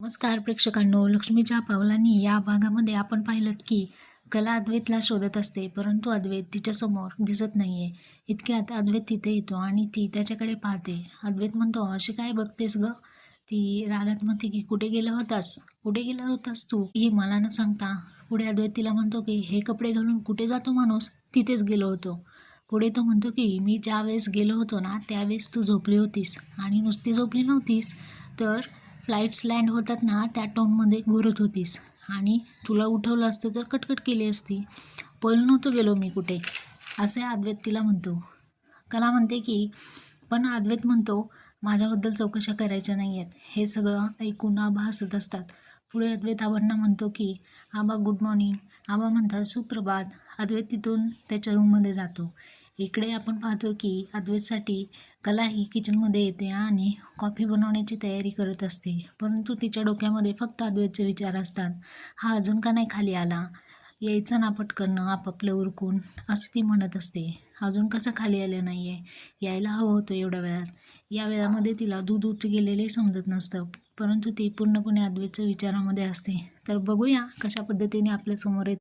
नमस्कार प्रेक्षकांनो लक्ष्मीच्या पावलांनी या भागामध्ये आपण पाहिलं की कला अद्वैतला शोधत असते परंतु अद्वैत तिच्यासमोर दिसत नाहीये. इतक्यात अद्वैत तिथे येतो आणि ती त्याच्याकडे पाहते. अद्वैत म्हणतो अशी काय बघतेस ग? ती रागात म्हणते की कुठे गेला होतास? कुठे गेला होतास तू? ही मला न सांगता पुढे अद्वैत तिला म्हणतो की हे कपडे घालून कुठे जातो माणूस? तिथेच गेलो होतो. पुढे तो म्हणतो की मी ज्या वेळेस गेलो होतो ना त्यावेळेस तू झोपली होतीस आणि नुसती झोपली नव्हतीस. तर फ्लाईट्स लँड होतात ना त्या टोनमध्ये घोरत होतीस. आणि तुला उठवलं असतं तर कटकट केली असती. पळून नव्हतो गेलो मी कुठे? असे अद्वैत तिला म्हणतो. कला म्हणते की पण अद्वैत म्हणतो माझ्याबद्दल चौकशा करायच्या नाही आहेत हे सगळं ऐकून आबा असतात. पुढे अद्वैत आबांना म्हणतो की आबा गुड मॉर्निंग आबा म्हणतात सुप्रभात. अद्वैत तिथून त्याच्या रूममध्ये जातो. इकडे आपण पाहतो की अद्वैतसाठी कला ही किचनमध्ये येते आणि कॉफी बनवण्याची तयारी करत असते. परंतु तिच्या डोक्यामध्ये फक्त अद्वैतचे विचार असतात. हा अजून का नाही खाली आला? यायचं ना पटकन आपापलं उरकून असं ती म्हणत असते. अजून कसं खाली आलं नाही आहे यायला हवं होतं एवढ्या वेळात. या वेळामध्ये तिला दूध उत गेलेले समजत नसतं. परंतु ती पूर्णपणे अद्वैतच्या विचारामध्ये असते. तर बघूया कशा पद्धतीने आपल्यासमोर येत